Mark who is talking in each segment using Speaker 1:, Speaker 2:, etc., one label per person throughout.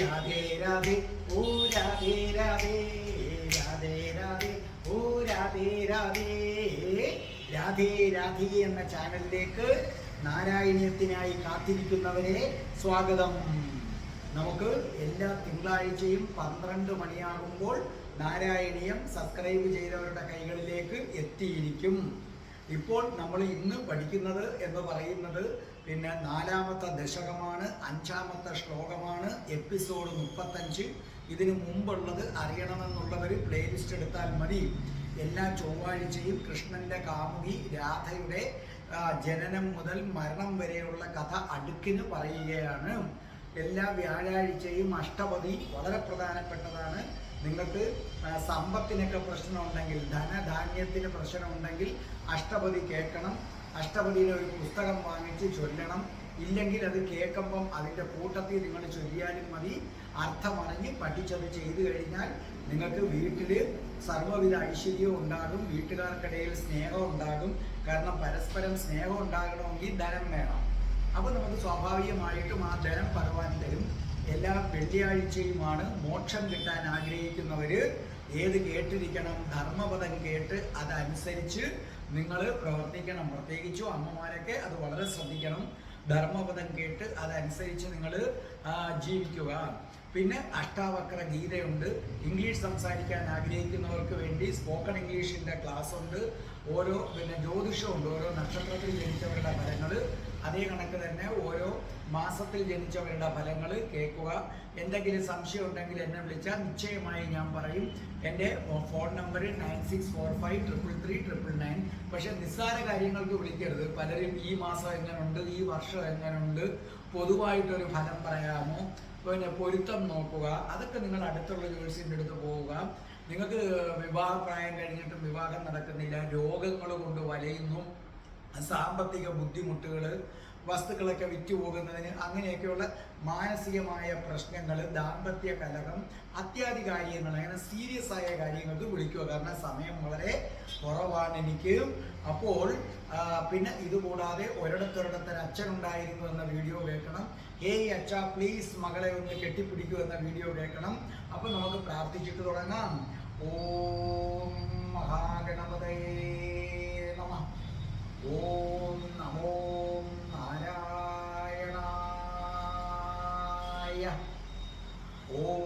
Speaker 1: രാധേ രാധേ
Speaker 2: ഓ രാധേ രാധേ രാധേ രാധേ ഓ രാധേ രാധേ രാധേ രാധേ എന്ന ചാനലിലേക്ക് നാരായണീയത്തിനായി കാത്തിരിക്കുന്നവരെ സ്വാഗതം. നമുക്ക് എല്ലാ തിങ്കളാഴ്ചയും പന്ത്രണ്ട് മണിയാകുമ്പോൾ നാരായണീയം സബ്സ്ക്രൈബ് ചെയ്തവരുടെ കൈകളിലേക്ക് എത്തിയിരിക്കും. ഇപ്പോൾ നമ്മൾ ഇന്ന് പഠിക്കുന്നത് എന്ന് പറയുന്നത് പിന്നെ നാലാമത്തെ ദശകമാണ് അഞ്ചാമത്തെ ശ്ലോകമാണ് എപ്പിസോഡ് മുപ്പത്തഞ്ച്. ഇതിനു മുമ്പുള്ളത് അറിയണമെന്നുള്ളവർ പ്ലേലിസ്റ്റ് എടുത്താൽ മതി. എല്ലാ ചൊവ്വാഴ്ചയും കൃഷ്ണന്റെ കാമുകി രാധയുടെ ജനനം മുതൽ മരണം വരെയുള്ള കഥ അടുക്കിന് പറയുകയാണ്. എല്ലാ വ്യാഴാഴ്ചയും അഷ്ടപതി വളരെ പ്രധാനപ്പെട്ടതാണ്. നിങ്ങൾക്ക് സമ്പത്തിനൊക്കെ പ്രശ്നമുണ്ടെങ്കിൽ ധനധാന്യത്തിന് പ്രശ്നമുണ്ടെങ്കിൽ അഷ്ടപതി കേൾക്കണം. അഷ്ടപതിയിലെ ഒരു പുസ്തകം വാങ്ങിച്ച് ചൊല്ലണം. ഇല്ലെങ്കിൽ അത് കേൾക്കുമ്പം അതിന്റെ കൂട്ടത്തിൽ നിങ്ങൾ ചൊല്ലിയാലും മതി. അർത്ഥമറിഞ്ഞ് പഠിച്ചത് ചെയ്തു കഴിഞ്ഞാൽ നിങ്ങൾക്ക് വീട്ടിൽ സർവവിധ ഐശ്വര്യവും ഉണ്ടാകും. വീട്ടുകാർക്കിടയിൽ സ്നേഹം ഉണ്ടാകും. കാരണം പരസ്പരം സ്നേഹം ഉണ്ടാകണമെങ്കിൽ ധനം വേണം. അപ്പോൾ നമുക്ക് സ്വാഭാവികമായിട്ടും ആ ധനം ഭഗവാൻ തരും. എല്ലാ വെള്ളിയാഴ്ചയുമാണ് മോക്ഷം കിട്ടാൻ ആഗ്രഹിക്കുന്നവർ ഏത് കേട്ടിരിക്കണം ധർമ്മപദം കേട്ട് അതനുസരിച്ച് നിങ്ങൾ പ്രവർത്തിക്കണം. പ്രത്യേകിച്ചും അമ്മമാരൊക്കെ അത് വളരെ ശ്രദ്ധിക്കണം. ധർമ്മപദം കേട്ട് അതനുസരിച്ച് നിങ്ങൾ ജീവിക്കുക. പിന്നെ അഷ്ടാവക്ര ഗീതയുണ്ട്. ഇംഗ്ലീഷ് സംസാരിക്കാൻ ആഗ്രഹിക്കുന്നവർക്ക് വേണ്ടി സ്പോക്കൺ ഇംഗ്ലീഷിന്റെ ക്ലാസ് ഉണ്ട്. ഓരോ പിന്നെ ജ്യോതിഷമുണ്ട്. ഓരോ നക്ഷത്രത്തിൽ ജനിച്ചവരുടെ ഫലങ്ങൾ അതേ കണക്ക് തന്നെ ഓരോ മാസത്തിൽ ജനിച്ചവരുടെ ഫലങ്ങൾ കേൾക്കുക. എന്തെങ്കിലും സംശയം ഉണ്ടെങ്കിൽ എന്നെ വിളിച്ചാൽ നിശ്ചയമായി ഞാൻ പറയും. എന്റെ phone number nine six four five triple three triple nine. പക്ഷെ നിസ്സാര കാര്യങ്ങൾക്ക് വിളിക്കരുത്. പലരും ഈ മാസം എങ്ങനെയുണ്ട് ഈ വർഷം എങ്ങനെയുണ്ട് പൊതുവായിട്ടൊരു ഫലം പറയാമോ? പിന്നെ പൊരുത്തം നോക്കുക. അതൊക്കെ നിങ്ങൾ അടുത്തുള്ള ജോലിസിന്റെ അടുത്ത് പോവുക. നിങ്ങൾക്ക് വിവാഹപ്രായം കഴിഞ്ഞിട്ടും വിവാഹം നടക്കുന്നില്ല. രോഗങ്ങൾ കൊണ്ട് വലയുന്നു. സാമ്പത്തിക ബുദ്ധിമുട്ടുകൾ വസ്തുക്കളൊക്കെ വിറ്റുപോകുന്നതിന് അങ്ങനെയൊക്കെയുള്ള മാനസികമായ പ്രശ്നങ്ങൾ ദാമ്പത്യ കലഹം അത്യാദി കാര്യങ്ങൾ അങ്ങനെ സീരിയസ് ആയ കാര്യങ്ങൾക്ക് വിളിക്കുക. കാരണം സമയം വളരെ കുറവാണ് എനിക്ക്. അപ്പോൾ പിന്നെ ഇതുകൂടാതെ ഒരിടത്തൊരിടത്തൊരു അച്ഛനുണ്ടായിരുന്നു എന്ന വീഡിയോ കേൾക്കണം. ഹേയ് അച്ഛ പ്ലീസ് മകളെ ഒന്ന് കെട്ടിപ്പിടിക്കൂ എന്ന വീഡിയോ കേൾക്കണം. അപ്പോൾ നമുക്ക് പ്രാർത്ഥിച്ചിട്ട് തുടങ്ങാം. ഓം മഹാഗണപതേ നമ. ഓം നമോ നാരായണായ ഓം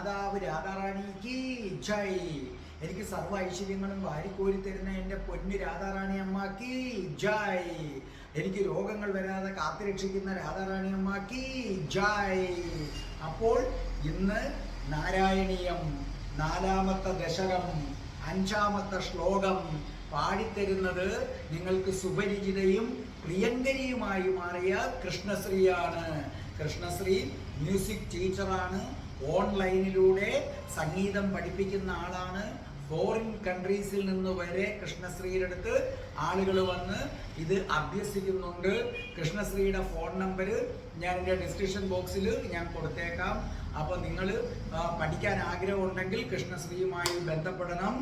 Speaker 2: മാതാവ് രാധാറാണിക്ക് ജയ്. എനിക്ക് സർവ ഐശ്വര്യങ്ങളും വാരിക്കോരി തരുന്ന എന്റെ പൊന്നു രാധാറാണി അമ്മയ്ക്ക് ജയ്. എനിക്ക് രോഗങ്ങൾ വരാതെ കാത്തുരക്ഷിക്കുന്ന രാധാറാണി അമ്മയ്ക്ക് ജയ്. അപ്പോൾ ഇന്ന് നാരായണീയം നാലാമത്തെ ദശകം അഞ്ചാമത്തെ ശ്ലോകം പാടിത്തരുന്നത് നിങ്ങൾക്ക് സുപരിചിതയും പ്രിയങ്കരിയുമായി മാറിയ കൃഷ്ണശ്രീയാണ്. കൃഷ്ണശ്രീ മ്യൂസിക് ടീച്ചറാണ്. ഓൺലൈനിലൂടെ സംഗീതം പഠിപ്പിക്കുന്ന ആളാണ്. ഫോറിൻ കൺട്രീസിൽ നിന്ന് വരെ കൃഷ്ണശ്രീയുടെ അടുത്ത് ആളുകൾ വന്ന് ഇത് അഭ്യസിക്കുന്നുണ്ട്. കൃഷ്ണശ്രീയുടെ ഫോൺ നമ്പർ ഞാൻ എന്റെ ഡിസ്ക്രിപ്ഷൻ ബോക്സിൽ ഞാൻ കൊടുത്തേക്കാം. അപ്പോൾ നിങ്ങൾ പഠിക്കാൻ ആഗ്രഹമുണ്ടെങ്കിൽ കൃഷ്ണശ്രീയുമായി ബന്ധപ്പെടണം.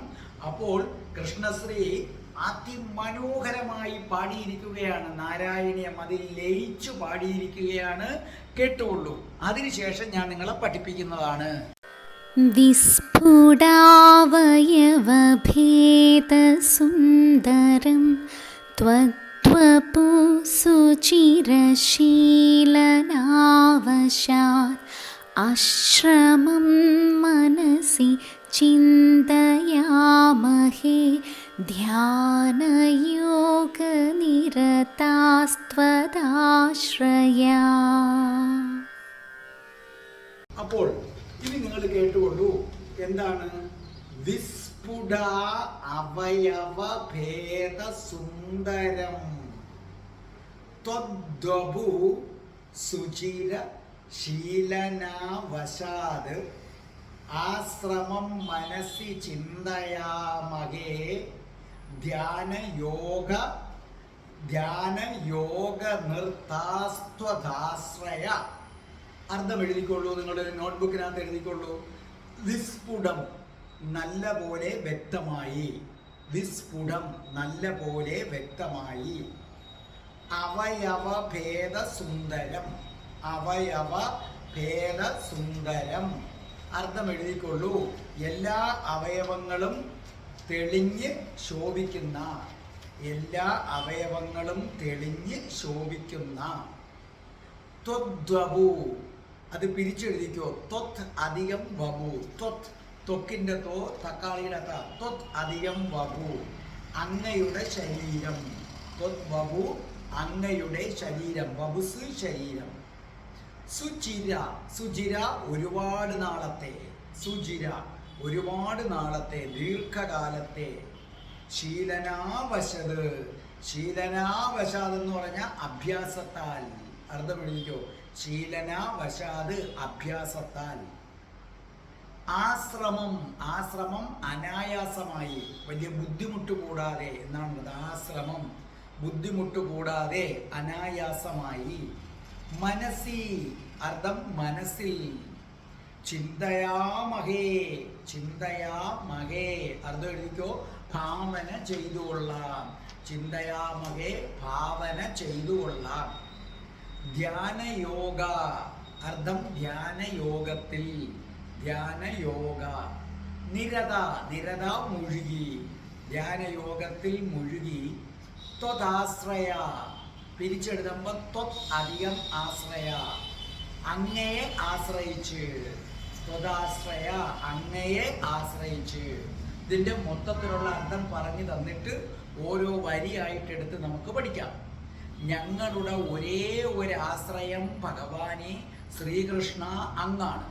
Speaker 2: അപ്പോൾ കൃഷ്ണശ്രീ അതിമനോഹരമായി പാടിയിരിക്കുകയാണ് നാരായണീയം അതിൽ ലയിച്ചു പാടിയിരിക്കുകയാണ് കേട്ടുകൊള്ളൂ അതിനുശേഷം ഞാൻ നിങ്ങളെ പഠിപ്പിക്കുന്നതാണ്
Speaker 1: विस्फुडावयवभेदसुन्दरं त्वद्वपु सुचिरशीलनावशात् आश्रमं मनसि चिन्तयामहे ധ്യാനയോഗനിരതാസ്ത്വതാശ്രയ
Speaker 2: അപ്പോൾ ഇനി നിങ്ങൾ കേട്ടുകൊള്ളൂ. എന്താണ്? വിസ്ഫുട അവയവ ഭേദ സുന്ദരം. ത്വദ്വഭു സുചിര ശീലനാവശാത്. ആശ്രമം മനസ്സി ചിന്തയാമകേ ധ്യാന യോഗ ധ്യാന യോഗ അർത്ഥം എഴുതിക്കൊള്ളൂ നിങ്ങളുടെ നോട്ട്ബുക്കിനകത്ത് എഴുതിക്കൊള്ളൂ. വിസ്ഫുടം നല്ല പോലെ വ്യക്തമായി. വിസ്ഫുടം നല്ല പോലെ വ്യക്തമായി. അവയവ ഭേദ സുന്ദരം അവയവ ഭേദ സുന്ദരം അർത്ഥം എഴുതിക്കൊള്ളൂ. എല്ലാ അവയവങ്ങളും തെളിഞ്ഞ് ശോഭിക്കുന്ന എല്ലാ അവയവങ്ങളും തെളിഞ്ഞ് ശോഭിക്കുന്ന. ത്വദ്വപു അത് പിരിച്ചെഴുതിക്കോ. ത്വത് അധികം വബു ത്വത്. ത്വക്കിന്റെ തോ തക്കാളിയുടെ ത. ത്വത് അധികം വബു അങ്ങയുടെ ശരീരം. ത്വത് വബു അങ്ങയുടെ ശരീരം. വബുസ് ശരീരം. സുചിര. സുചിര ഒരുപാട് നാളത്തെ. സുചിര. ഒരുപാട് നാളത്തെ ദീർഘകാലത്തെ ശീലനാവശത്. ശീലനാവശാത് എന്ന് പറഞ്ഞ അഭ്യാസത്താൽ. അർത്ഥം എഴുതിക്കോ ശീലനാവശാത് അഭ്യാസത്താൽ. ആശ്രമം ആശ്രമം അനായാസമായി. വലിയ ബുദ്ധിമുട്ട് കൂടാതെ എന്നാണ്. ആശ്രമം ബുദ്ധിമുട്ട് കൂടാതെ അനായാസമായി. മനസ്സി അർത്ഥം മനസ്സിൽ. ചിന്തയാമഹേ. ചിന്തയാമഹേ അർത്ഥം എഴുതിക്കോ? ഭാവന ചെയ്തു കൊള്ളാം ചിന്തയാമഹേ ഭാവന ചെയ്തു കൊള്ളാം ധ്യാനയോഗ. അർത്ഥം ധ്യാനയോഗത്തിൽ. ധ്യാനയോഗ. നിരത. നിരത മുഴുകി. ധ്യാനയോഗത്തിൽ മുഴുകി. ത്വതാശ്രയ പിരിച്ചെടുക്കുമ്പോൾ ത്വത് അധികം ആശ്രയ. അങ്ങയെ ആശ്രയിച്ച്. ത്വതാശ്രയ അങ്ങയെ ആശ്രയിച്ച്. ഇതിന്റെ മൊത്തത്തിലുള്ള അർത്ഥം പറഞ്ഞു തന്നിട്ട് ഓരോ വരിയായിട്ട് എടുത്ത് നമുക്ക് പഠിക്കാം. ഞങ്ങളുടെ ഒരേ ഒരു ആശ്രയം ഭഗവാനെ ശ്രീകൃഷ്ണ അങ്ങാണ്.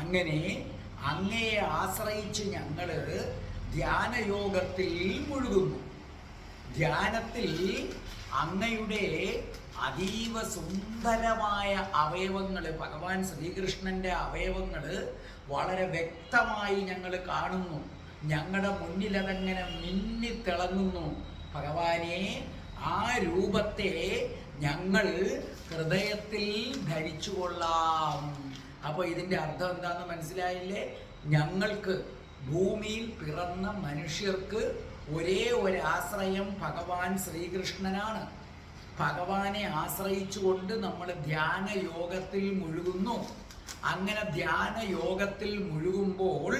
Speaker 2: അങ്ങനെ അങ്ങയെ ആശ്രയിച്ച് ഞങ്ങൾ ധ്യാനയോഗത്തിൽ മുഴുകുന്നു. ധ്യാനത്തിൽ അങ്ങയുടെ അതീവ സുന്ദരമായ അവയവങ്ങൾ ഭഗവാൻ ശ്രീകൃഷ്ണന്റെ അവയവങ്ങൾ വളരെ വ്യക്തമായി ഞങ്ങൾ കാണുന്നു. ഞങ്ങളുടെ മുന്നിൽ അതങ്ങനെ മിന്നിത്തിളങ്ങുന്നു ഭഗവാനെ ആ രൂപത്തെ ഞങ്ങൾ ഹൃദയത്തിൽ ധരിച്ചു കൊള്ളാം. അപ്പൊ ഇതിന്റെ അർത്ഥം എന്താണെന്ന് മനസ്സിലായില്ലേ? ഞങ്ങൾക്ക് ഭൂമിയിൽ പിറന്ന മനുഷ്യർക്ക് ഒരേ ഒരു ആശ്രയം ഭഗവാൻ ശ്രീകൃഷ്ണനാണ്. ഭഗവാനെ ആശ്രയിച്ചുകൊണ്ട് നമ്മൾ ധ്യാന യോഗത്തിൽ മുഴുകുന്നു. അങ്ങനെ ധ്യാന യോഗത്തിൽ മുഴുകുമ്പോൾ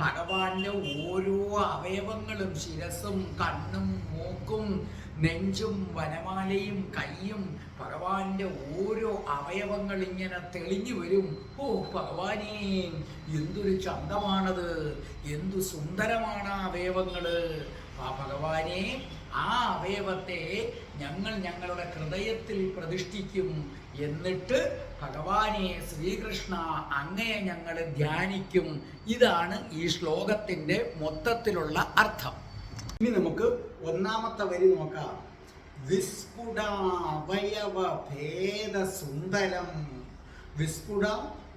Speaker 2: ഭഗവാന്റെ ഓരോ അവയവങ്ങളും ശിരസും കണ്ണും മൂക്കും നെഞ്ചും വനമാലയും കൈയും ഭഗവാന്റെ ഓരോ അവയവങ്ങൾ ഇങ്ങനെ തെളിഞ്ഞു വരും. ഓ ഭഗവാനേ എന്തൊരു ചന്തമാണത്. എന്തു സുന്ദരമാണ് അവയവങ്ങൾ. ആ ഭഗവാനെ ആ അവയവത്തെ ഞങ്ങൾ ഞങ്ങളുടെ ഹൃദയത്തിൽ പ്രതിഷ്ഠിക്കും എന്നിട്ട് ഭഗവാനെ ശ്രീകൃഷ്ണ അങ്ങയെ ഞങ്ങൾ ധ്യാനിക്കും. ഇതാണ് ഈ ശ്ലോകത്തിന്റെ മൊത്തത്തിലുള്ള അർത്ഥം. ഇനി നമുക്ക് ഒന്നാമത്തെ വരി നോക്കാം. വിസ്ഫുടാവയവ ഭേദ സുന്ദരം വിസ്ഫുട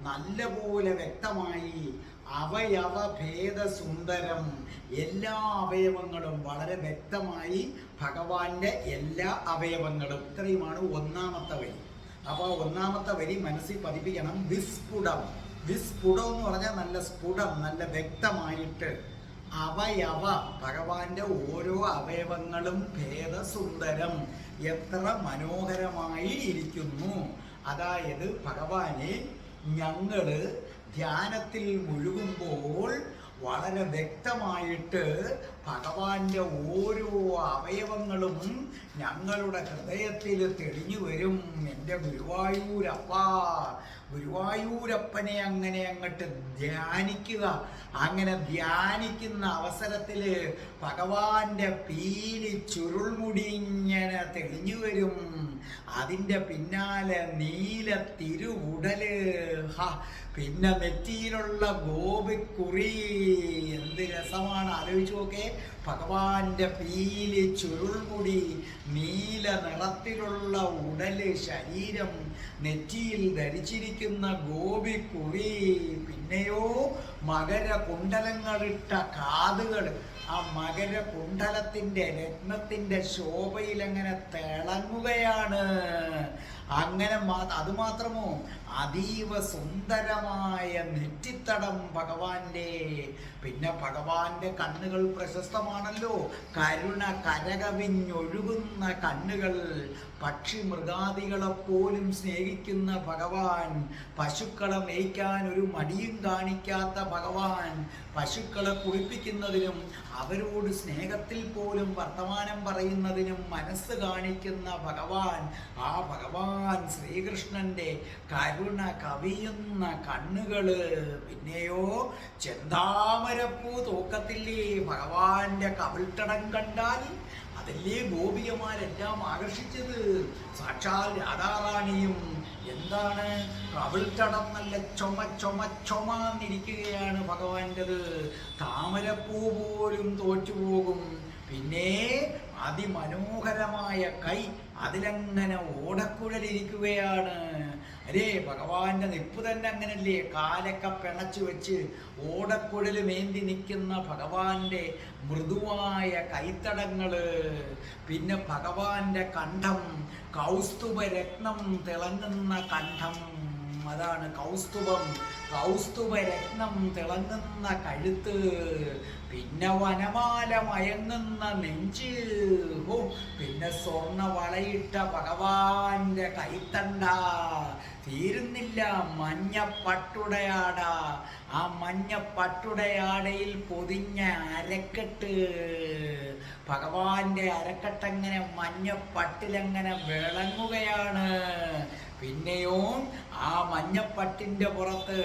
Speaker 2: നല്ലപോലെ വ്യക്തമായി അവയവ ഭേദസുന്ദരം എല്ലാ അവയവങ്ങളും വളരെ വ്യക്തമായി ഭഗവാന്റെ എല്ലാ അവയവങ്ങളും. ഇത്രയുമാണ് ഒന്നാമത്തെ വരി. അപ്പോൾ ഒന്നാമത്തെ വരി മനസ്സിൽ പതിപ്പിക്കണം. വിസ്ഫുടം. വിസ്ഫുടം എന്ന് പറഞ്ഞാൽ നല്ല സ്ഫുടം നല്ല വ്യക്തമായിട്ട് അവയവ ഭഗവാന്റെ ഓരോ അവയവങ്ങളും ഭേദസുന്ദരം. എത്ര മനോഹരമായി ഇരിക്കുന്നു. അതായത് ഭഗവാനെ ഞങ്ങൾ ധ്യാനത്തിൽ മുഴുകുമ്പോൾ വളരെ വ്യക്തമായിട്ട് ഭഗവാന്റെ ഓരോ അവയവങ്ങളും ഞങ്ങളുടെ ഹൃദയത്തിൽ തെളിഞ്ഞു വരും. എന്റെ ഗുരുവായൂരപ്പ ഗുരുവായൂരപ്പനെ അങ്ങനെ അങ്ങോട്ട് ധ്യാനിക്കുക അങ്ങനെ ധ്യാനിക്കുന്ന അവസരത്തിൽ ഭഗവാന്റെ പീലി ചുരുൾമുടി ഇങ്ങനെ തെളിഞ്ഞു വരും. അതിന്റെ പിന്നാലെ നീല തിരുവുടൽ. പിന്നെ നെറ്റിയിലുള്ള ഗോപിക്കുറി. എന്ത് രസമാണ്. ആലോചിച്ചു നോക്കേ. ഭഗവാന്റെ പീലി ചുരുൾമുടി നീല നിറത്തിലുള്ള ഉടൽ ശരീരം നെറ്റിയിൽ ധരിച്ചിരിക്കുന്ന ഗോപിക്കുറി പിന്നെയോ മകര കുണ്ടലങ്ങളിട്ട കാതുകൾ ആ മകര കുണ്ടലത്തിന്റെ രത്നത്തിന്റെ ശോഭയിൽ അങ്ങനെ തിളങ്ങുകയാണ്. അങ്ങനെ മാ- അത് മാത്രമോ? അതീവ സുന്ദരമായ നെറ്റിത്തടം ഭഗവാന്റെ. പിന്നെ ഭഗവാന്റെ കണ്ണുകൾ പ്രശസ്തമാണല്ലോ. കരുണ കരകവിഞ്ഞൊഴുകുന്ന കണ്ണുകൾ. പക്ഷി മൃഗാദികളെ പോലും സ്നേഹിക്കുന്ന ഭഗവാൻ പശുക്കളെ മേയ്ക്കാൻ ഒരു മടിയും കാണിക്കാത്ത ഭഗവാൻ പശുക്കളെ കുളിപ്പിക്കുന്നതിനും അവരോട് സ്നേഹത്തിൽ പോലും വർത്തമാനം പറയുന്നതിനും മനസ്സ് കാണിക്കുന്ന ഭഗവാൻ ആ ഭഗവാൻ ശ്രീകൃഷ്ണന്റെ കരുണ കവിയുന്ന കണ്ണുകൾ. പിന്നെയോ ചെന്താമരപ്പൂ തൂക്കത്തില്ലേ? ഭഗവാന്റെ കവിൾട്ടടം കണ്ടാൽ അതല്ലേ ഗോപികമാരെല്ലാം ആകർഷിച്ചത്? സാക്ഷാൽ രാധാറാണിയും എന്താണ്? കവിൾത്തടം നല്ല ചുമ ചുമ ചുമന്നിരിക്കുകയാണ് ഭഗവാന്റേത്. താമരപ്പൂ പോലും തോറ്റുപോകും. പിന്നെ അതിമനോഹരമായ കൈ അതിലങ്ങനെ ഓടക്കുഴലിരിക്കുകയാണ്. അരേ ഭഗവാന്റെ നിപ്പ് തന്നെ അങ്ങനല്ലേ? കാലൊക്കെ പിണച്ചു വെച്ച് ഓടക്കുഴൽ മേന്തി നിൽക്കുന്ന ഭഗവാന്റെ മൃദുവായ കൈത്തടങ്ങൾ. പിന്നെ ഭഗവാന്റെ കണ്ഠം കൗസ്തുഭ രത്നം തിളങ്ങുന്ന കണ്ഠം. അതാണ് കൗസ്തുഭം. കൗസ്തുഭ രത്നം തിളങ്ങുന്ന കഴുത്ത് പിന്നെ വനമാല മയങ്ങുന്ന നെഞ്ച്. ഹോ പിന്നെ സ്വർണ വളയിട്ട ഭഗവാന്റെ കൈത്തണ്ട. തീരുന്നില്ല മഞ്ഞ പട്ടുടയാട. ആ മഞ്ഞ പട്ടുടയാടയിൽ പൊതിഞ്ഞ അരക്കെട്ട്. ഭഗവാന്റെ അരക്കെട്ടങ്ങനെ മഞ്ഞ പട്ടിലങ്ങനെ വിളങ്ങുകയാണ്? പിന്നെയോ ആ മഞ്ഞപ്പട്ടിന്റെ പുറത്ത്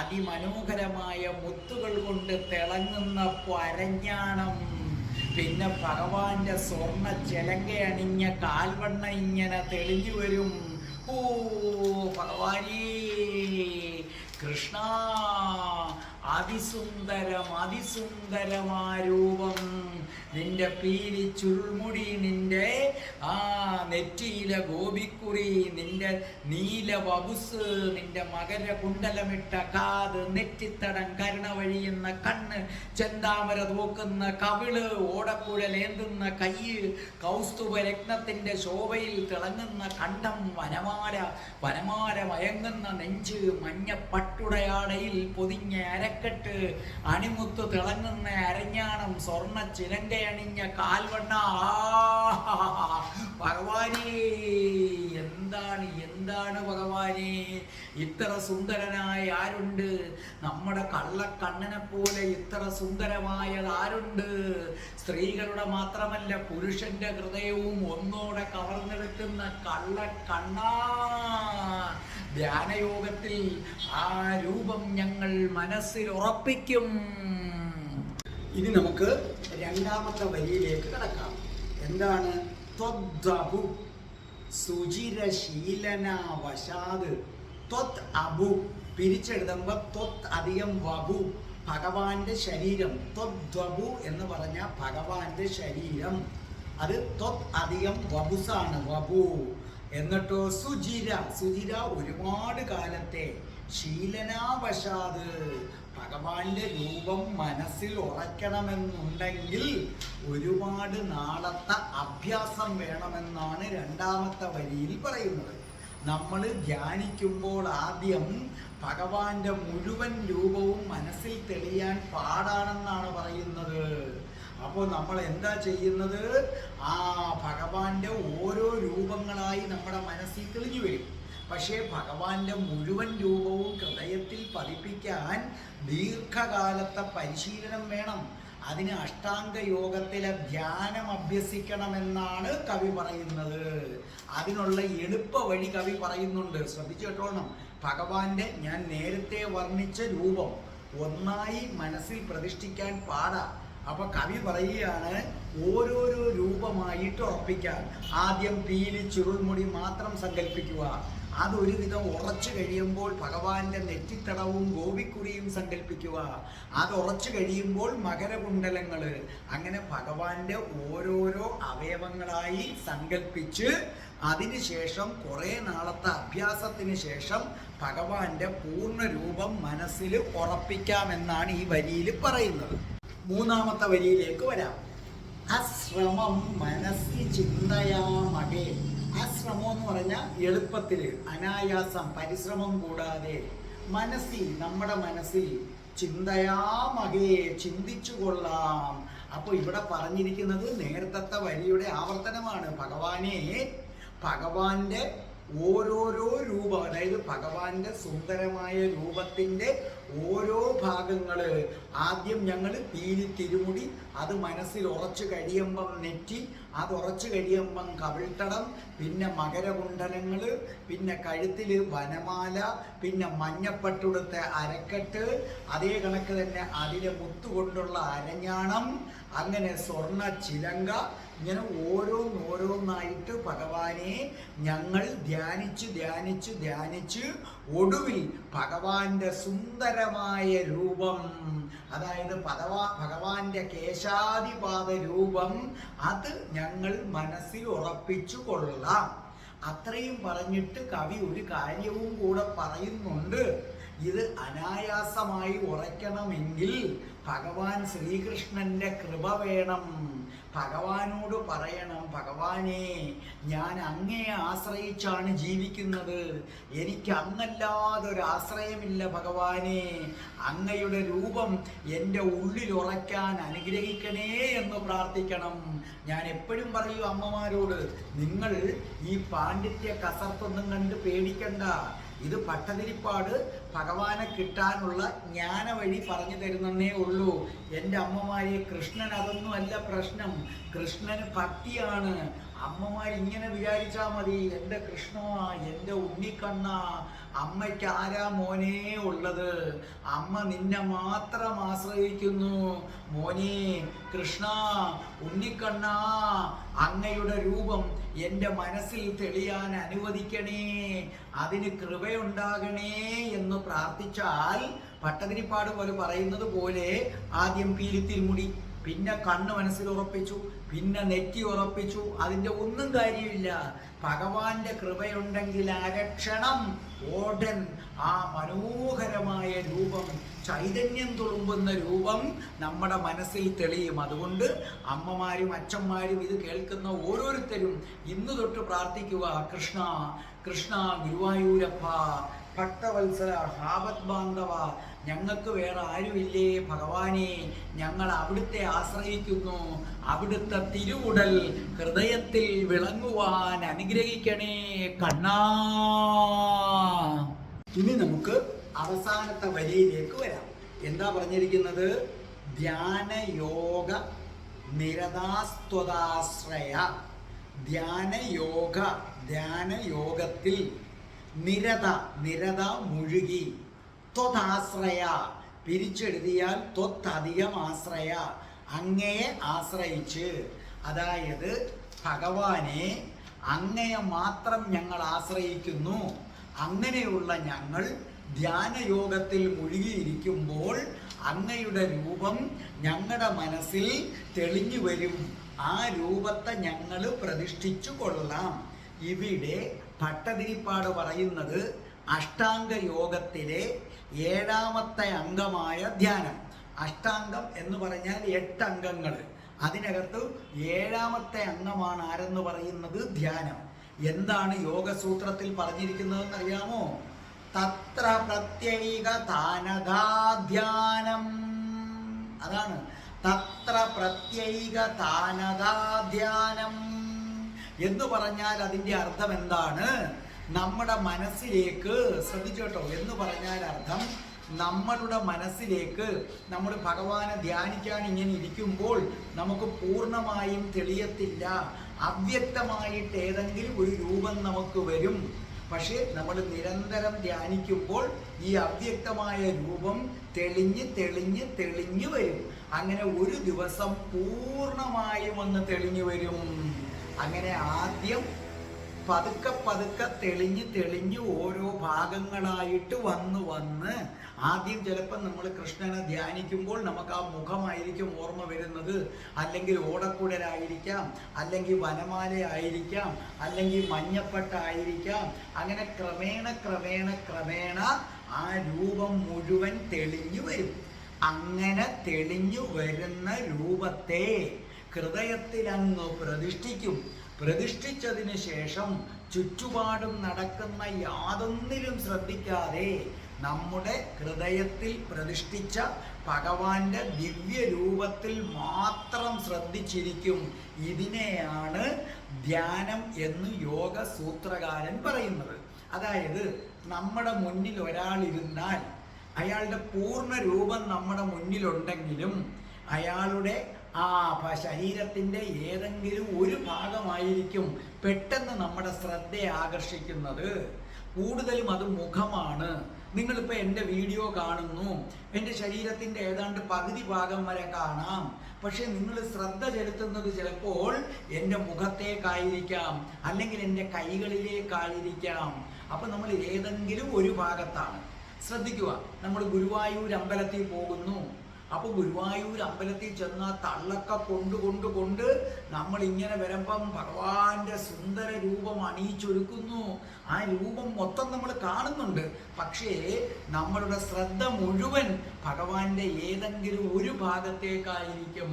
Speaker 2: അതിമനോഹരമായ മുത്തുകൾ കൊണ്ട് തിളങ്ങുന്ന പരഞ്ഞാണം. പിന്നെ ഭഗവാന്റെ സ്വർണ ചെലങ്ക അണിഞ്ഞ കാൽവണ്ണ ഇങ്ങനെ തെളിഞ്ഞു വരും. ഓ ഭഗവാനേ കൃഷ്ണ അതിസുന്ദരം അതിസുന്ദരമാ രൂപം നിന്റെ പീലി ചുരുൾമുടി നിന്റെ ആ നെറ്റിയിലെ ഗോപിക്കുറി നിന്റെ നീല വബുസ് നിന്റെ മകര കുണ്ടലമിട്ട കാത് നെറ്റിത്തടം കരുണ വഴിയുന്ന കണ്ണ് ചെന്താമര തൂക്കുന്ന കവിൾ ഓടക്കുഴലേന്തുന്ന കയ്യ് കൗസ്തുഭ രത്നത്തിന്റെ ശോഭയിൽ തിളങ്ങുന്ന കണ്ടം വനമാല വനമാല മയങ്ങുന്ന നെഞ്ച് മഞ്ഞ പട്ടുടയാടയിൽ പൊതിഞ്ഞ അരക്കെട്ട് അണിമുത്ത് തിളങ്ങുന്ന അരഞ്ഞാണം സ്വർണ ചിലങ്കയണിഞ്ഞ കാൽവണ്ണ. ഭഗവാനേ എന്താണ് എന്താണ് ഭഗവാനെ? ഇത്ര സുന്ദരനായ ആരുണ്ട്? നമ്മുടെ കള്ളക്കണ്ണനെ പോലെ ഇത്ര സുന്ദരമായത് ആരുണ്ട്? സ്ത്രീകളുടെ മാത്രമല്ല പുരുഷന്റെ ഹൃദയവും ഒന്നോടെ കവർന്നെടുക്കുന്ന കള്ളക്കണ്ണ. ധ്യാനയോഗത്തിൽ ആ രൂപം ഞങ്ങൾ മനസ്സിൽ ഉറപ്പിക്കും. ഇനി നമുക്ക് രണ്ടാമത്തെ വരിയിലേക്ക് കടക്കാം. എന്താണ്? ത്വദ്അബു സുചിരശീലനാവശാത് ത്വത് അബു പിരിച്ചെഴുതുമ്പോൾ ത്വത് അധികം വബു. ഭഗവാന്റെ ശരീരം. ത്വദ്വബു എന്ന് പറഞ്ഞ ഭഗവാന്റെ ശരീരം. അത് ത്വത് അധികം വബുസാണ്. വബു. എന്നിട്ടോ സുജിര സുജിര ഒരുപാട് കാലത്തെ ശീലനാവശാത്. ഭഗവാന്റെ രൂപം മനസ്സിൽ ഉറയ്ക്കണമെന്നുണ്ടെങ്കിൽ ഒരുപാട് നാളത്തെ അഭ്യാസം വേണമെന്നാണ് രണ്ടാമത്തെ വരിയിൽ പറയുന്നത്. നമ്മൾ ധ്യാനിക്കുമ്പോൾ ആദ്യം ഭഗവാന്റെ മുഴുവൻ രൂപവും മനസ്സിൽ തെളിയാൻ പാടാണെന്നാണ് പറയുന്നത്. അപ്പോൾ നമ്മൾ എന്താ ചെയ്യുന്നത്? ആ ഭഗവാന്റെ ഓരോ രൂപങ്ങളായി നമ്മുടെ മനസ്സിൽ തെളിഞ്ഞു വരും. പക്ഷേ ഭഗവാന്റെ മുഴുവൻ രൂപവും ഹൃദയത്തിൽ പതിപ്പിക്കാൻ ദീർഘകാലത്തെ പരിശീലനം വേണം. അതിന് അഷ്ടാംഗ യോഗത്തിലെ ധ്യാനം അഭ്യസിക്കണമെന്നാണ് കവി പറയുന്നത്. അതിനുള്ള എളുപ്പ വഴി കവി പറയുന്നുണ്ട്. ശ്രദ്ധിച്ചു കേട്ടോണം. ഭഗവാന്റെ ഞാൻ നേരത്തെ വർണിച്ച രൂപം ഒന്നായി മനസ്സിൽ പ്രതിഷ്ഠിക്കാൻ പാടാ. അപ്പൊ കവി പറയുകയാണ് ഓരോരോ രൂപമായിട്ട് ഉറപ്പിക്കാൻ. ആദ്യം പീലി ചുരുൾമുടി മാത്രം സങ്കല്പിക്കുക. അതൊരു വിധം ഉറച്ചു കഴിയുമ്പോൾ ഭഗവാന്റെ നെറ്റിത്തടവും ഗോപിക്കുറിയും സങ്കല്പിക്കുക. അത് ഉറച്ചു കഴിയുമ്പോൾ മകരകുണ്ടലങ്ങൾ അങ്ങനെ ഭഗവാന്റെ ഓരോരോ അവയവങ്ങളായി സങ്കല്പിച്ച് അതിനുശേഷം കുറേ നാളത്തെ അഭ്യാസത്തിന് ശേഷം ഭഗവാന്റെ പൂർണ രൂപം മനസ്സിൽ ഉറപ്പിക്കാമെന്നാണ് ഈ വരിയിൽ പറയുന്നത്. മൂന്നാമത്തെ വരിയിലേക്ക് വരാം. അശ്രമം മനസ്സി ചിന്തയാമകേ അശ്രമം എന്ന് പറഞ്ഞാൽ എളുപ്പത്തിൽ അനായാസം പരിശ്രമം കൂടാതെ മനസ്സിൽ നമ്മുടെ മനസ്സിൽ ചിന്തയാ മകയെ ചിന്തിച്ചു കൊള്ളാം അപ്പോൾ ഇവിടെ പറഞ്ഞിരിക്കുന്നത് നേരത്തെ വരിയുടെ ആവർത്തനമാണ്. ഭഗവാനെ ഭഗവാന്റെ ഓരോരോ രൂപം അതായത് ഭഗവാന്റെ സുന്ദരമായ രൂപത്തിന്റെ ഓരോ ഭാഗങ്ങൾ ആദ്യം ഞങ്ങൾ തീരി തിരുമുടി അത് മനസ്സിൽ ഉറച്ചു കഴിയുമ്പം നെറ്റി അത് ഉറച്ചു കഴിയുമ്പം കവിൾത്തടം പിന്നെ മകരകുണ്ഡലങ്ങൾ പിന്നെ കഴുത്തിൽ വനമാല പിന്നെ മഞ്ഞപ്പട്ടുടുത്ത അരക്കെട്ട് അതേ കണക്ക് തന്നെ അതിലെ മുത്തുകൊണ്ടുള്ള അരഞ്ഞാണം അങ്ങനെ സ്വർണ ചിലങ്ക ഇങ്ങനെ ഓരോന്നോരോന്നായിട്ട് ഭഗവാനെ ഞങ്ങൾ ധ്യാനിച്ച് ധ്യാനിച്ച് ധ്യാനിച്ച് ഒടുവിൽ ഭഗവാന്റെ സുന്ദരമായ രൂപം അതായത് പദവാ ഭഗവാന്റെ കേശാധിപാത രൂപം അത് ഞങ്ങൾ മനസ്സിൽ ഉറപ്പിച്ചു കൊള്ളാം. അത്രയും പറഞ്ഞിട്ട് കവി ഒരു കാര്യവും കൂടെ പറയുന്നുണ്ട്. ഇത് അനായാസമായി ഉറയ്ക്കണമെങ്കിൽ ഭഗവാൻ ശ്രീകൃഷ്ണന്റെ കൃപ വേണം. ഭഗവാനോട് പറയണം ഭഗവാനെ ഞാൻ അങ്ങയെ ആശ്രയിച്ചാണ് ജീവിക്കുന്നത്. എനിക്ക് അങ്ങല്ലാതൊരു ആശ്രയമില്ല ഭഗവാനെ. അങ്ങയുടെ രൂപം എന്റെ ഉള്ളിൽ ഉറയ്ക്കാൻ അനുഗ്രഹിക്കണേ എന്ന് പ്രാർത്ഥിക്കണം. ഞാൻ എപ്പോഴും പറയൂ അമ്മമാരോട് നിങ്ങൾ ഈ പാണ്ഡിത്യ കസർത്തൊന്നും കണ്ട് പേടിക്കണ്ട. ഇത് പട്ടതിരിപ്പാട് ഭഗവാനെ കിട്ടാനുള്ള ജ്ഞാന വഴി പറഞ്ഞു തരുന്നേ ഉള്ളൂ. എന്റെ അമ്മമാരെ കൃഷ്ണൻ അതൊന്നും അല്ല പ്രശ്നം. കൃഷ്ണന് ഭക്തിയാണ്. അമ്മമാർ ഇങ്ങനെ വിചാരിച്ചാൽ മതി എന്റെ കൃഷ്ണ എന്റെ ഉണ്ണിക്കണ്ണ അമ്മയ്ക്ക് ആരാ മോനെ ഉള്ളത്? അമ്മ നിന്നെ മാത്രം ആശ്രയിക്കുന്നു. മോനെ കൃഷ്ണ ഉണ്ണിക്കണ്ണ അങ്ങയുടെ രൂപം എന്റെ മനസ്സിൽ തെളിയാൻ അനുവദിക്കണേ അതിന് കൃപയുണ്ടാകണേ എന്ന് പ്രാർത്ഥിച്ചാൽ പട്ടതിരിപ്പാട് പോലെ പറയുന്നത് പോലെ ആദ്യം പീലിത്തിരുമുടി പിന്നെ കണ്ണ് മനസ്സിൽ ഉറപ്പിച്ചു. പിന്നെ നെറ്റി ഉറപ്പിച്ചു. അതിന്റെ ഒന്നും കാര്യമില്ല. ഭഗവാന്റെ കൃപയുണ്ടെങ്കിൽ അരക്ഷണം ഓടൻ ആ മനോഹരമായ രൂപം ചൈതന്യം തുളുമ്പുന്ന രൂപം നമ്മുടെ മനസ്സിൽ തെളിയും. അതുകൊണ്ട് അമ്മമാരും അച്ഛന്മാരും ഇത് കേൾക്കുന്ന ഓരോരുത്തരും ഇന്ന് തൊട്ട് പ്രാർത്ഥിക്കുക കൃഷ്ണ കൃഷ്ണ ഗുരുവായൂരപ്പ ഭക്തവത്സല ഹാപത് ബാന്ധവ ഞങ്ങൾക്ക് വേറെ ആരുമില്ലേ? ഭഗവാനെ ഞങ്ങൾ അവിടുത്തെ ആശ്രയിക്കുന്നു. അവിടുത്തെ തിരുവുടൽ ഹൃദയത്തിൽ വിളങ്ങുവാൻ അനുഗ്രഹിക്കണേ കണ്ണാ. ഇനി നമുക്ക് അവസാനത്തെ വരിയിലേക്ക് വരാം. എന്താ പറഞ്ഞിരിക്കുന്നത്? ധ്യാനയോഗ നിരതാസ്ത്വതാശ്രയ. ധ്യാനയോഗ ധ്യാനയോഗത്തിൽ നിരത നിരത മുഴുകി. ത്വതാശ്രയ പിരിച്ചെഴുതിയാൽ ത്വത്തധികം ആശ്രയ. അങ്ങയെ ആശ്രയിച്ച്. അതായത് ഭഗവാനെ അങ്ങയെ മാത്രം ഞങ്ങൾ ആശ്രയിക്കുന്നു. അങ്ങനെയുള്ള ഞങ്ങൾ ധ്യാനയോഗത്തിൽ മുഴുകിയിരിക്കുമ്പോൾ അങ്ങയുടെ രൂപം ഞങ്ങളുടെ മനസ്സിൽ തെളിഞ്ഞു വരും. ആ രൂപത്തെ ഞങ്ങൾ പ്രതിഷ്ഠിച്ചു കൊള്ളാം. ഇവിടെ ഭട്ടതിരിപ്പാട് പറയുന്നത് അഷ്ടാംഗ യോഗത്തിലെ ഏഴാമത്തെ അംഗമായ ധ്യാനം. അഷ്ടാംഗം എന്ന് പറഞ്ഞാൽ എട്ട് അംഗങ്ങൾ അതിനകത്ത് ഏഴാമത്തെ അംഗമാണ് ആരെന്ന് പറയുന്നത്? ധ്യാനം. എന്താണ് യോഗസൂത്രത്തിൽ പറഞ്ഞിരിക്കുന്നതെന്ന് അറിയാമോ തത്ര പ്രത്യേക താനതാധ്യാനം അതാണ്. തത്ര പ്രത്യേക താനതാധ്യാനം എന്ന് പറഞ്ഞാൽ അതിന്റെ അർത്ഥം എന്താണ്? നമ്മുടെ മനസ്സിലേക്ക് ശ്രദ്ധിച്ചു കേട്ടോ എന്ന് പറഞ്ഞാൽ അർത്ഥം നമ്മളുടെ മനസ്സിലേക്ക് നമ്മൾ ഭഗവാനെ ധ്യാനിക്കാൻ ഇങ്ങനെ ഇരിക്കുമ്പോൾ നമുക്ക് പൂർണമായും തെളിയത്തില്ല. അവ്യക്തമായിട്ട് ഏതെങ്കിലും ഒരു രൂപം നമുക്ക് വരും. പക്ഷേ നമ്മൾ നിരന്തരം ധ്യാനിക്കുമ്പോൾ ഈ അവ്യക്തമായ രൂപം തെളിഞ്ഞ് തെളിഞ്ഞ് തെളിഞ്ഞു വരും. അങ്ങനെ ഒരു ദിവസം പൂർണമായും ഒന്ന് തെളിഞ്ഞു വരും. അങ്ങനെ ആദ്യം പതുക്കെ പതുക്കെ തെളിഞ്ഞ് തെളിഞ്ഞ് ഓരോ ഭാഗങ്ങളായിട്ട് വന്ന് വന്ന് ആദ്യം ചിലപ്പോൾ നമ്മൾ കൃഷ്ണനെ ധ്യാനിക്കുമ്പോൾ നമുക്ക് ആ മുഖമായിരിക്കും ഓർമ്മ വരുന്നത്. അല്ലെങ്കിൽ ഓടക്കുടലായിരിക്കാം അല്ലെങ്കിൽ വനമാല ആയിരിക്കാം അല്ലെങ്കിൽ മഞ്ഞപ്പെട്ടായിരിക്കാം. അങ്ങനെ ക്രമേണ ക്രമേണ ക്രമേണ ആ രൂപം മുഴുവൻ തെളിഞ്ഞു വരും. അങ്ങനെ തെളിഞ്ഞു വരുന്ന രൂപത്തെ ഹൃദയത്തിലങ്ങ് പ്രതിഷ്ഠിക്കും. പ്രതിഷ്ഠിച്ചതിന് ശേഷം ചുറ്റുപാടും നടക്കുന്ന യാതൊന്നിലും ശ്രദ്ധിക്കാതെ നമ്മുടെ ഹൃദയത്തിൽ പ്രതിഷ്ഠിച്ച ഭഗവാന്റെ ദിവ്യ രൂപത്തിൽ മാത്രം ശ്രദ്ധിച്ചിരിക്കും. ഇതിനെയാണ് ധ്യാനം എന്ന് യോഗ സൂത്രകാരൻ പറയുന്നത്. അതായത് നമ്മുടെ മുന്നിൽ ഒരാളിരുന്നാൽ അയാളുടെ പൂർണ രൂപം നമ്മുടെ മുന്നിലുണ്ടെങ്കിലും അയാളുടെ ആ ശരീരത്തിന്റെ ഏതെങ്കിലും ഒരു ഭാഗമായിരിക്കും പെട്ടെന്ന് നമ്മുടെ ശ്രദ്ധയെ ആകർഷിക്കുന്നത്. കൂടുതലും അത് മുഖമാണ്. നിങ്ങളിപ്പോൾ എന്റെ വീഡിയോ കാണുന്നു. എന്റെ ശരീരത്തിന്റെ ഏതാണ്ട് പകുതി ഭാഗം വരെ കാണാം. പക്ഷേ നിങ്ങൾ ശ്രദ്ധ ചെലുത്തുന്നത് ചിലപ്പോൾ എന്റെ മുഖത്തേക്കായിരിക്കാം അല്ലെങ്കിൽ എന്റെ കൈകളിലേക്കായിരിക്കാം. അപ്പം നമ്മൾ ഏതെങ്കിലും ഒരു ഭാഗത്താണ്. ശ്രദ്ധിക്കുക നമ്മൾ ഗുരുവായൂർ അമ്പലത്തിൽ പോകുന്നു. അപ്പോൾ ഗുരുവായൂർ അമ്പലത്തിൽ ചെന്ന തള്ളക്ക കൊണ്ട് കൊണ്ട് കൊണ്ട് നമ്മൾ ഇങ്ങനെ വരുമ്പം ഭഗവാന്റെ സുന്ദര രൂപം അണിയിച്ചൊരുക്കുന്നു. ആ രൂപം മൊത്തം നമ്മൾ കാണുന്നുണ്ട്. പക്ഷേ നമ്മളുടെ ശ്രദ്ധ മുഴുവൻ ഭഗവാന്റെ ഏതെങ്കിലും ഒരു ഭാഗത്തേക്കായിരിക്കും.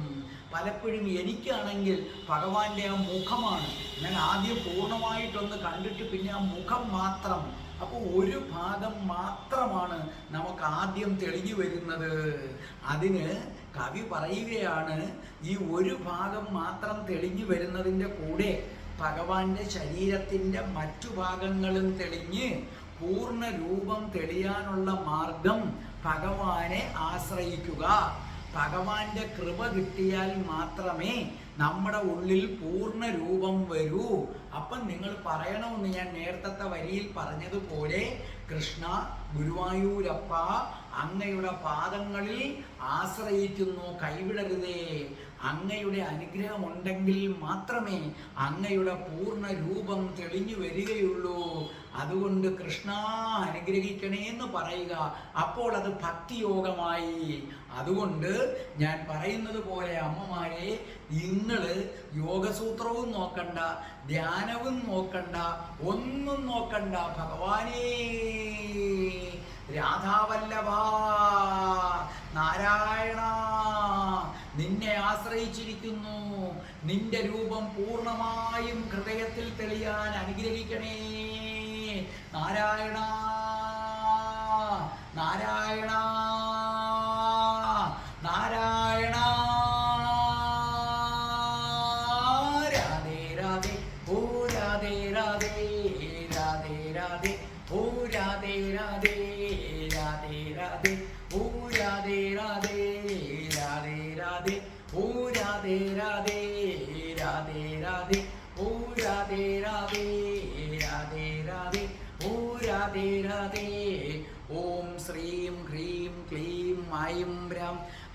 Speaker 2: പലപ്പോഴും എനിക്കാണെങ്കിൽ ഭഗവാന്റെ ആ മുഖമാണ്. ഞാൻ ആദ്യം പൂർണമായിട്ടൊന്ന് കണ്ടിട്ട് പിന്നെ ആ മുഖം മാത്രം അപ്പോൾ ഒരു ഭാഗം മാത്രമാണ് നമുക്ക് ആദ്യം തെളിഞ്ഞു വരുന്നത്. അതിന് കവി പറയുകയാണ് ഈ ഒരു ഭാഗം മാത്രം തെളിഞ്ഞു വരുന്നതിന്റെ കൂടെ ഭഗവാന്റെ ശരീരത്തിന്റെ മറ്റു ഭാഗങ്ങളും തെളിഞ്ഞ് പൂർണ രൂപം തെളിയാനുള്ള മാർഗം ഭഗവാനെ ആശ്രയിക്കുക. ഭഗവാന്റെ കൃപ കിട്ടിയാൽ മാത്രമേ നമ്മുടെ ഉള്ളിൽ പൂർണ രൂപം വരൂ. അപ്പം നിങ്ങൾ പറയണമെന്ന് ഞാൻ നേരത്തെ വരിയിൽ പറഞ്ഞതുപോലെ കൃഷ്ണ ഗുരുവായൂരപ്പ അങ്ങയുടെ പാദങ്ങളിൽ ആശ്രയിക്കുന്നു കൈവിടരുതേ. അങ്ങയുടെ അനുഗ്രഹം ഉണ്ടെങ്കിൽ മാത്രമേ അങ്ങയുടെ പൂർണ രൂപം തെളിഞ്ഞു വരികയുള്ളൂ. അതുകൊണ്ട് കൃഷ്ണ അനുഗ്രഹിക്കണേ എന്ന് പറയുക. അപ്പോൾ അത് ഭക്തിയോഗമായി. അതുകൊണ്ട് ഞാൻ പറയുന്നത് പോലെ അമ്മമാരെ നിങ്ങൾ യോഗസൂത്രവും നോക്കണ്ട ധ്യാനവും നോക്കണ്ട ഒന്നും നോക്കണ്ട. ഭഗവാനേ രാധാവല്ലഭ നാരായണ നിന്നെ ആശ്രയിച്ചിരിക്കുന്നു. നിന്റെ രൂപം പൂർണമായും ഹൃദയത്തിൽ തെളിയാൻ അനുഗ്രഹിക്കണേ. നാരായണ നാരായണ.